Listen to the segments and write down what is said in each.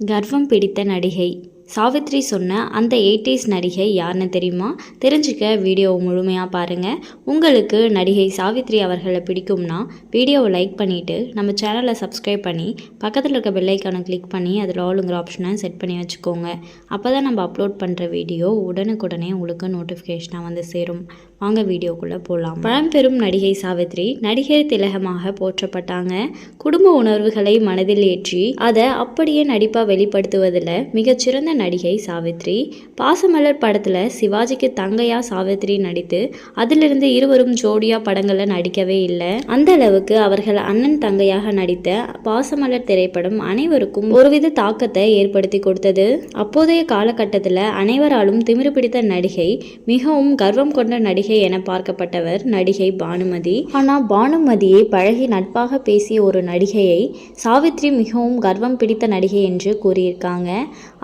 கர்வம் பிடித்த நடிகை சாவித்ரி சொன்ன அந்த எயிட்டிஸ் நடிகை யாருன்னு தெரியுமா? தெரிஞ்சுக்க வீடியோவை முழுமையாக பாருங்கள் உங்களுக்கு நடிகை சாவித்ரி அவர்களை பிடிக்கும்னா வீடியோவை லைக் பண்ணிவிட்டு நம்ம சேனலை சப்ஸ்கிரைப் பண்ணி பக்கத்தில் இருக்க பெல்லைக்கானை கிளிக் பண்ணி அதில் ஆளுங்கிற ஆப்ஷனை செட் பண்ணி வச்சுக்கோங்க. அப்போ தான் நம்ம அப்லோட் பண்ணுற வீடியோ உடனுக்குடனே உங்களுக்கு நோட்டிஃபிகேஷனாக வந்து சேரும். வாங்க வீடியோக்குள்ளே போகலாம் பழம்பெரும் நடிகை சாவித்ரி நடிகர் திலகமாக போற்றப்பட்டாங்க. குடும்ப உணர்வுகளை மனதில் ஏற்றி அதை அப்படியே நடிப்பாக வெளிப்படுத்துவதில் மிகச்சிறந்த நடிகை சாவித்ரி பாசமலர் படத்தில் சிவாஜிக்கு தங்கையா சாவித்ரி நடித்து அதிலிருந்து இருவரும் ஜோடியா படங்களில் நடிக்கவே இல்லை. அந்த அளவுக்கு அவர்கள் அண்ணன் தங்கையாக நடித்த பாசமலர் திரைப்படம் அனைவருக்கும் ஒருவித தாக்கத்தை ஏற்படுத்தி கொடுத்தது. அப்போதைய காலகட்டத்தில் அனைவராலும் திமிரு பிடித்த நடிகை மிகவும் கர்வம் கொண்ட நடிகை என பார்க்கப்பட்டவர் நடிகை பானுமதி. ஆனால் பானுமதியை பழகி நட்பாக பேசிய ஒரு நடிகையை சாவித்ரி மிகவும் கர்வம் பிடித்த நடிகை என்று கூறியிருக்காங்க.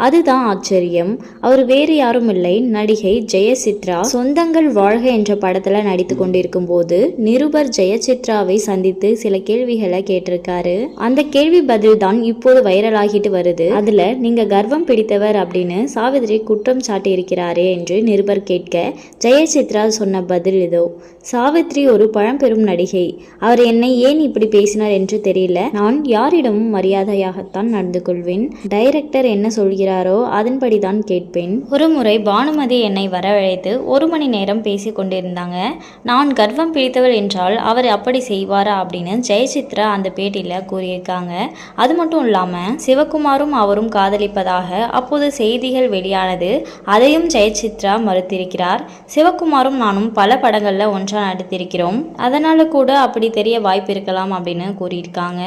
அதுதான் ஆச்சரியம். அவர் வேறு யாரும் இல்லை. நடிகை ஜெயசித்ரா சொந்தங்கள் வாழ்க என்ற படத்துல நடித்து கொண்டிருக்கும் போது நிருபர் ஜெயசித்ராவை சந்தித்து சில கேள்விகளை கேட்டிருக்காரு. அந்த கேள்வி பதில் தான் இப்போது வைரலாகிட்டு வருது. அதுல நீங்க கர்வம் பிடித்தவர் அப்படின்னு சாவித்ரி குற்றம் சாட்டி இருக்கிறாரே என்று நிருபர் கேட்க ஜெயசித்ரா சொன்ன பதில் இதோ. சாவித்ரி ஒரு பழம்பெரும் நடிகை. அவர் என்னை ஏன் இப்படி பேசினார் என்று தெரியல. நான் யாரிடமும் மரியாதையாகத்தான் நடந்து கொள்வேன். டைரக்டர் என்ன சொல்கிறாரோ அதன்படிதான் கேட்பேன். ஒரு முறை பானுமதி என்னை வரவழைத்து ஒரு மணி நேரம் பேசி கொண்டிருந்தாங்க. நான் கர்வம் பிடித்தவள் என்றால் அவர் அப்படி செய்வாரா அப்படின்னு ஜெயசித்ரா அந்த பேட்டியில் கூறியிருக்காங்க. அது மட்டும் இல்லாமல் சிவகுமாரும் அவரும் காதலிப்பதாக அப்போது செய்திகள் வெளியானது அதையும் ஜெயசித்ரா மறுத்திருக்கிறார். சிவகுமாரும் நானும் பல படங்களில் ஒன்றாக நடித்திருக்கிறோம். அதனால கூட அப்படி தெரிய வாய்ப்பு இருக்கலாம் அப்படின்னு கூறியிருக்காங்க.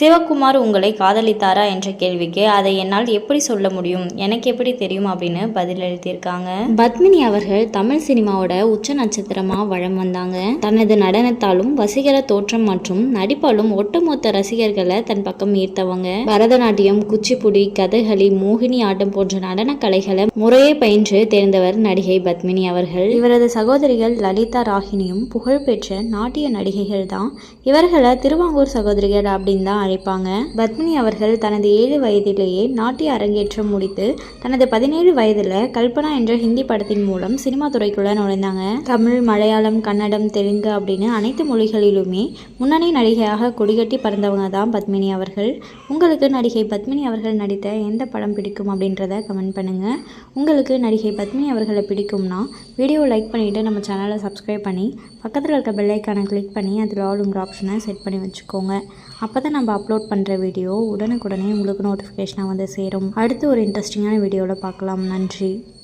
சிவகுமார் உங்களை காதலித்தாரா என்ற கேள்விக்கு அதை என்னால் எப்படி சொல்ல முடியும் எனக்கு எப்படி தெரியும் அப்படின்னு பதிலளித்திருக்காங்க பத்மினி அவர்கள் தமிழ் சினிமாவோட உச்ச நட்சத்திரமா வளம் வந்தாங்க. தனது நடனத்தாலும் வசீகர தோற்றம் மற்றும் நடிப்பாலும் ஒட்டுமொத்த ரசிகர்களை தன் பக்கம் ஈர்த்தவங்க. பரதநாட்டியம் குச்சிப்புடி கதகளி மோகினி ஆட்டம் போன்ற நடன கலைகளை முறையே பயின்று தேர்ந்தவர் நடிகை பத்மினி அவர்கள். இவரது சகோதரிகள் லலிதா ராகினியும் புகழ்பெற்ற நாட்டிய நடிகைகள் தான் இவர்களை திருவாங்கூர் சகோதரிகள் அப்படின்னு தான் அழைப்பாங்க. பத்மினி அவர்கள் தனது ஏழு வயதிலேயே நாட்டிய அரங்கேற்றம் முடித்து தனது பதினேழு வயதில் கல்பனா என்ற ஹிந்தி படத்தின் மூலம் சினிமா துறைக்குள்ளே நுழைந்தாங்க. தமிழ் மலையாளம் கன்னடம் தெலுங்கு அப்படின்னு அனைத்து மொழிகளிலுமே முன்னணி நடிகையாக கொடிகட்டி பறந்தவங்க தான் பத்மினி அவர்கள். உங்களுக்கு நடிகை பத்மினி அவர்கள் நடித்த எந்த படம் பிடிக்கும் அப்படின்றத கமெண்ட் பண்ணுங்கள் உங்களுக்கு நடிகை பத்மினி அவர்களை பிடிக்கும்னா வீடியோ லைக் பண்ணிவிட்டு நம்ம சேனலை சப்ஸ்கிரைப் பண்ணி பக்கத்தில் இருக்க பெல்லைக்கானை கிளிக் பண்ணி அதில் ஆளுங்கிற ஆப்ஷனை செட் பண்ணி வச்சுக்கோங்க. அப்போ தான் நம்ம அப்லோட் பண்ணுற வீடியோ உடனுக்குடனே உங்களுக்கு நோட்டிஃபிகேஷனாக வந்து சேரும். அடுத்து ஒரு இன்ட்ரெஸ்டிங்காக இன்ட்ரெஸ்டிங்கான வீடியோவில் பார்க்கலாம். நன்றி.